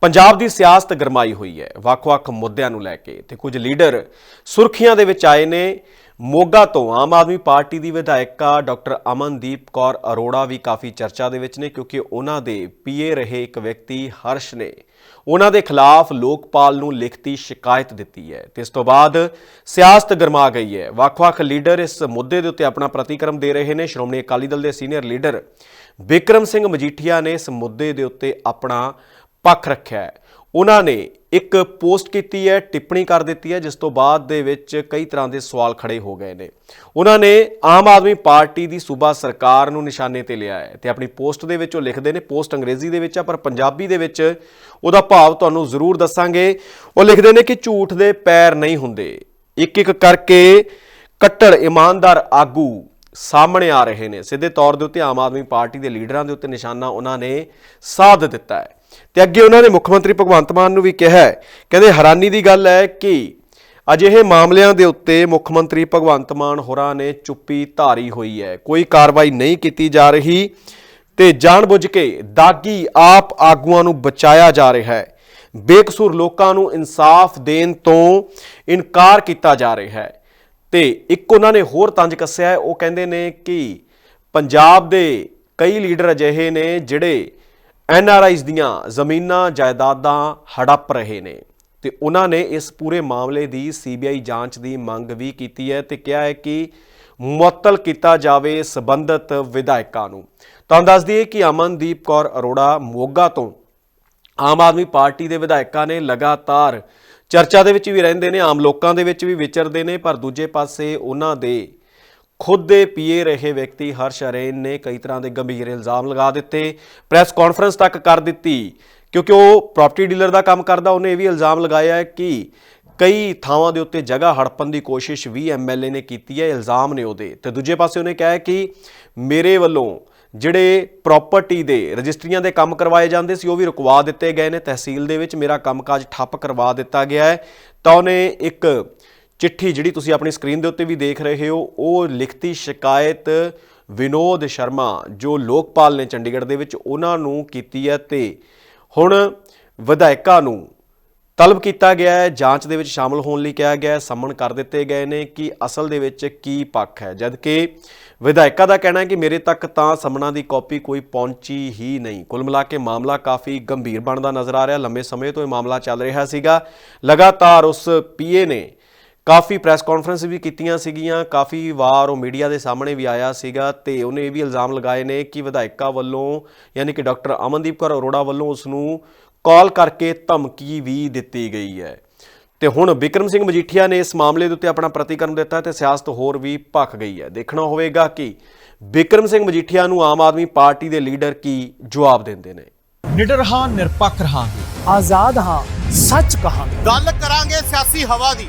ਪੰਜਾਬ ਦੀ ਸਿਆਸਤ ਗਰਮਾਈ ਹੋਈ ਹੈ। ਵੱਖ-ਵੱਖ ਮੁੱਦਿਆਂ ਨੂੰ ਲੈ ਕੇ ਤੇ ਕੁਝ ਲੀਡਰ ਸੁਰਖੀਆਂ ਦੇ ਵਿੱਚ ਆਏ ਨੇ। ਮੋਗਾ ਤੋਂ ਆਮ ਆਦਮੀ ਪਾਰਟੀ ਦੀ ਵਿਧਾਇਕਾ ਡਾਕਟਰ ਅਮਨਦੀਪ ਕੌਰ ਅਰੋੜਾ ਵੀ ਕਾਫੀ ਚਰਚਾ ਦੇ ਵਿੱਚ ਨੇ ਕਿਉਂਕਿ ਉਹਨਾਂ ਦੇ ਪੀਏ ਰਹੇ ਇੱਕ ਵਿਅਕਤੀ ਹਰਸ਼ ਨੇ। ਉਹਨਾਂ ਦੇ ਖਿਲਾਫ ਲੋਕਪਾਲ ਨੂੰ ਲਿਖਤੀ ਸ਼ਿਕਾਇਤ ਦਿੱਤੀ ਹੈ। ਤੇ ਇਸ ਤੋਂ ਬਾਅਦ ਸਿਆਸਤ ਗਰਮਾ ਗਈ ਹੈ। ਵੱਖ-ਵੱਖ ਲੀਡਰ ਇਸ ਮੁੱਦੇ ਦੇ ਉੱਤੇ ਆਪਣਾ ਪ੍ਰਤੀਕਰਮ ਦੇ ਰਹੇ ਨੇ। ਸ਼੍ਰੋਮਣੀ ਅਕਾਲੀ ਦਲ ਦੇ ਸੀਨੀਅਰ ਲੀਡਰ ਵਿਕਰਮ ਸਿੰਘ ਮਜੀਠੀਆ ਨੇ ਇਸ ਮੁੱਦੇ ਦੇ ਉੱਤੇ ਆਪਣਾ ਪੱਖ ਰੱਖਿਆ ਹੈ। ਉਹਨਾਂ ਨੇ ਇੱਕ ਪੋਸਟ ਕੀਤੀ ਹੈ, ਟਿੱਪਣੀ ਕਰ ਦਿੱਤੀ ਹੈ, ਜਿਸ ਤੋਂ ਬਾਅਦ ਦੇ ਵਿੱਚ ਕਈ ਤਰ੍ਹਾਂ ਦੇ ਸਵਾਲ ਖੜੇ ਹੋ ਗਏ ਨੇ। ਉਹਨਾਂ ਨੇ ਆਮ ਆਦਮੀ ਪਾਰਟੀ ਦੀ ਸੂਬਾ ਸਰਕਾਰ ਨੂੰ ਨਿਸ਼ਾਨੇ ਤੇ ਲਿਆ ਹੈ ਤੇ ਆਪਣੀ ਪੋਸਟ ਦੇ ਵਿੱਚ ਉਹ ਲਿਖਦੇ ਨੇ, ਪੋਸਟ ਅੰਗਰੇਜ਼ੀ ਦੇ ਵਿੱਚ ਆ ਪਰ ਪੰਜਾਬੀ ਦੇ ਵਿੱਚ ਉਹਦਾ ਭਾਵ ਤੁਹਾਨੂੰ ਜ਼ਰੂਰ ਦੱਸਾਂਗੇ। ਉਹ ਲਿਖਦੇ ਨੇ ਕਿ ਝੂਠ ਦੇ ਪੈਰ ਨਹੀਂ ਹੁੰਦੇ। ਇੱਕ ਇੱਕ ਕਰਕੇ ਕੱਟੜ, ਇਮਾਨਦਾਰ ਆਗੂ ਸਾਹਮਣੇ ਆ ਰਹੇ ਨੇ। ਸਿੱਧੇ ਤੌਰ ਦੇ ਉੱਤੇ ਆਮ ਆਦਮੀ ਪਾਰਟੀ ਦੇ ਲੀਡਰਾਂ ਦੇ ਉੱਤੇ ਨਿਸ਼ਾਨਾ ਉਹਨਾਂ ਨੇ ਸਾਧ ਦਿੱਤਾ ਹੈ। ਤੇ ਅੱਗੇ ਉਹਨਾਂ ਨੇ ਮੁੱਖ ਮੰਤਰੀ ਭਗਵੰਤ ਮਾਨ ਨੂੰ ਵੀ ਕਿਹਾ ਹੈ। ਕਹਿੰਦੇ ਹੈਰਾਨੀ ਦੀ ਗੱਲ ਹੈ ਕਿ ਅਜਿਹੇ ਮਾਮਲਿਆਂ ਦੇ ਉੱਤੇ ਮੁੱਖ ਮੰਤਰੀ ਭਗਵੰਤ ਮਾਨ ਹੋਰਾਂ ਨੇ ਚੁੱਪੀ ਧਾਰੀ ਹੋਈ ਹੈ। ਕੋਈ ਕਾਰਵਾਈ ਨਹੀਂ ਕੀਤੀ ਜਾ ਰਹੀ ਤੇ ਜਾਣਬੁੱਝ ਕੇ ਦਾਗੀ ਆਪ ਆਗੂਆਂ ਨੂੰ ਬਚਾਇਆ ਜਾ ਰਿਹਾ ਹੈ। ਬੇਕਸੂਰ ਲੋਕਾਂ ਨੂੰ ਇਨਸਾਫ ਦੇਣ ਤੋਂ ਇਨਕਾਰ ਕੀਤਾ ਜਾ ਰਿਹਾ ਹੈ। ਤੇ ਇੱਕ ਉਹਨਾਂ ਨੇ ਹੋਰ ਤੰਜ ਕੱਸਿਆ ਉਹ ਕਹਿੰਦੇ ਨੇ ਕਿ ਪੰਜਾਬ ਦੇ ਕਈ ਲੀਡਰ ਅਜਿਹੇ ਨੇ ਜਿਹੜੇ ਐਨ ਆਰ ਆਈਜ਼ ਦੀਆਂ ਜ਼ਮੀਨਾਂ, ਜਾਇਦਾਦਾਂ ਹੜੱਪ ਰਹੇ ਨੇ ਤੇ ਉਹਨਾਂ ਨੇ ਇਸ ਪੂਰੇ ਮਾਮਲੇ ਦੀ ਸੀਬੀਆਈ ਜਾਂਚ ਦੀ ਮੰਗ ਵੀ ਕੀਤੀ ਹੈ ਤੇ ਕਿਹਾ ਹੈ ਕਿ ਮੁਅੱਤਲ ਕੀਤਾ ਜਾਵੇ ਸਬੰਧਤ ਵਿਧਾਇਕਾਂ ਨੂੰ। ਤੁਹਾਨੂੰ ਦੱਸ ਦਈਏ ਕਿ ਅਮਨਦੀਪ ਕੌਰ ਅਰੋੜਾ ਮੋਗਾ ਤੋਂ ਆਮ ਆਦਮੀ ਪਾਰਟੀ ਦੇ ਵਿਧਾਇਕਾਂ ਨੇ ਲਗਾਤਾਰ ਚਰਚਾ ਦੇ ਵਿੱਚ ਵੀ ਰਹਿੰਦੇ ਨੇ, ਆਮ ਲੋਕਾਂ ਦੇ ਵਿੱਚ ਵੀ ਵਿਚਰਦੇ ਨੇ, ਪਰ ਦੂਜੇ ਪਾਸੇ ਉਹਨਾਂ ਦੇ ਖੁਦ ਦੇ ਪੀਏ ਰਹੇ ਵਿਅਕਤੀ ਹਰਸ਼ ਅਰੇਨ ਨੇ ਕਈ ਤਰ੍ਹਾਂ ਦੇ ਗੰਭੀਰ ਇਲਜ਼ਾਮ ਲਗਾ ਦਿੱਤੇ, ਪ੍ਰੈਸ ਕਾਨਫਰੰਸ ਤੱਕ ਕਰ ਦਿੱਤੀ। ਕਿਉਂਕਿ ਉਹ ਪ੍ਰਾਪਰਟੀ ਡੀਲਰ ਦਾ ਕੰਮ ਕਰਦਾ, ਉਹਨੇ ਇਹ ਵੀ ਇਲਜ਼ਾਮ ਲਗਾਇਆ ਕਿ ਕਈ ਥਾਵਾਂ ਦੇ ਉੱਤੇ ਜਗ੍ਹਾ ਹੜਪਣ ਦੀ ਕੋਸ਼ਿਸ਼ ਵੀ ਐਮਐਲਏ ਨੇ ਕੀਤੀ ਹੈ, ਇਲਜ਼ਾਮ ਨੇ ਉਹਦੇ। ਤੇ ਦੂਜੇ ਪਾਸੇ ਉਹਨੇ ਕਿਹਾ ਕਿ ਮੇਰੇ ਵੱਲੋਂ ਜਿਹੜੇ ਪ੍ਰਾਪਰਟੀ ਦੇ ਰਜਿਸਟਰੀਆਂ ਦੇ ਕੰਮ ਕਰਵਾਏ ਜਾਂਦੇ ਸੀ, ਉਹ ਵੀ ਰੁਕਵਾ ਦਿੱਤੇ ਗਏ ਨੇ। ਤਹਿਸੀਲ ਦੇ ਵਿੱਚ ਮੇਰਾ ਕੰਮਕਾਜ ਠੱਪ ਕਰਵਾ ਦਿੱਤਾ ਗਿਆ ਹੈ। ਤਾਂ ਉਹਨੇ ਇੱਕ ਚਿੱਠੀ ਜਿਹੜੀ ਤੁਸੀਂ ਆਪਣੀ ਸਕਰੀਨ ਦੇ ਉੱਤੇ ਵੀ ਦੇਖ ਰਹੇ ਹੋ, ਉਹ ਲਿਖਤੀ ਸ਼ਿਕਾਇਤ ਵਿਨੋਦ ਸ਼ਰਮਾ, ਜੋ ਲੋਕਪਾਲ ਨੇ ਚੰਡੀਗੜ੍ਹ ਦੇ ਵਿੱਚ, ਉਹਨਾਂ ਨੂੰ ਕੀਤੀ ਹੈ ਤੇ ਹੁਣ ਵਿਧਾਇਕਾਂ ਨੂੰ ਤਲਬ ਕੀਤਾ ਗਿਆ ਹੈ, ਜਾਂਚ ਦੇ ਵਿੱਚ ਸ਼ਾਮਲ ਹੋਣ ਲਈ ਕਿਹਾ ਗਿਆ ਹੈ, ਸੰਮਣ ਕਰ ਦਿੱਤੇ ਗਏ ਨੇ ਕਿ ਅਸਲ ਦੇ ਵਿੱਚ ਕੀ ਪੱਖ ਹੈ। ਜਦਕਿ ਵਿਧਾਇਕਾ ਦਾ ਕਹਿਣਾ ਹੈ ਕਿ ਮੇਰੇ ਤੱਕ ਤਾਂ ਸਮਨਾਂ ਦੀ ਕਾਪੀ ਕੋਈ ਪਹੁੰਚੀ ਹੀ ਨਹੀਂ। ਕੁੱਲ ਮਿਲਾ ਕੇ ਮਾਮਲਾ ਕਾਫੀ ਗੰਭੀਰ ਬਣਦਾ ਨਜ਼ਰ ਆ ਰਿਹਾ। ਲੰਮੇ ਸਮੇਂ ਤੋਂ ਇਹ ਮਾਮਲਾ ਚੱਲ ਰਿਹਾ ਸੀਗਾ। ਲਗਾਤਾਰ ਉਸ ਪੀਏ ਨੇ ਕਾਫੀ ਪ੍ਰੈਸ ਕਾਨਫਰੰਸ ਵੀ ਕੀਤੀਆਂ ਸੀਗੀਆਂ ਕਾਫੀ ਵਾਰ ਉਹ ਮੀਡੀਆ ਦੇ ਸਾਹਮਣੇ ਵੀ ਆਇਆ ਸੀਗਾ ਤੇ ਉਹਨੇ ਇਹ ਵੀ ਇਲਜ਼ਾਮ ਲਗਾਏ ਨੇ ਕਿ ਵਿਧਾਇਕਾ ਵੱਲੋਂ ਯਾਨੀ ਕਿ ਡਾਕਟਰ ਅਮਨਦੀਪ ਕੌਰ ਅਰੋੜਾ ਵੱਲੋਂ ਉਸ ਨੂੰ ਕਾਲ ਕਰਕੇ ਧਮਕੀ ਵੀ ਦਿੱਤੀ ਗਈ ਹੈ। ਤੇ ਹੁਣ ਵਿਕਰਮ ਸਿੰਘ ਮਜੀਠੀਆ ਨੇ ਇਸ ਮਾਮਲੇ ਦੇ ਉੱਤੇ ਆਪਣਾ ਪ੍ਰਤੀਕਰਮ ਦਿੱਤਾ ਤੇ ਸਿਆਸਤ ਹੋਰ ਵੀ ਭਖ ਗਈ ਹੈ। ਦੇਖਣਾ ਹੋਵੇਗਾ ਕਿ ਵਿਕਰਮ ਸਿੰਘ ਮਜੀਠੀਆ ਨੂੰ ਆਮ ਆਦਮੀ ਪਾਰਟੀ ਦੇ ਲੀਡਰ ਕੀ ਜਵਾਬ ਦਿੰਦੇ ਨੇ। ਨਿਡਰ ਹਾਂ ਨਿਰਪੱਖ ਰਹਾਂਗੇ। ਆਜ਼ਾਦ ਹਾਂ ਸੱਚ ਕਹਾਂਗੇ। ਗੱਲ ਕਰਾਂਗੇ ਸਿਆਸੀ ਹਵਾ ਦੀ।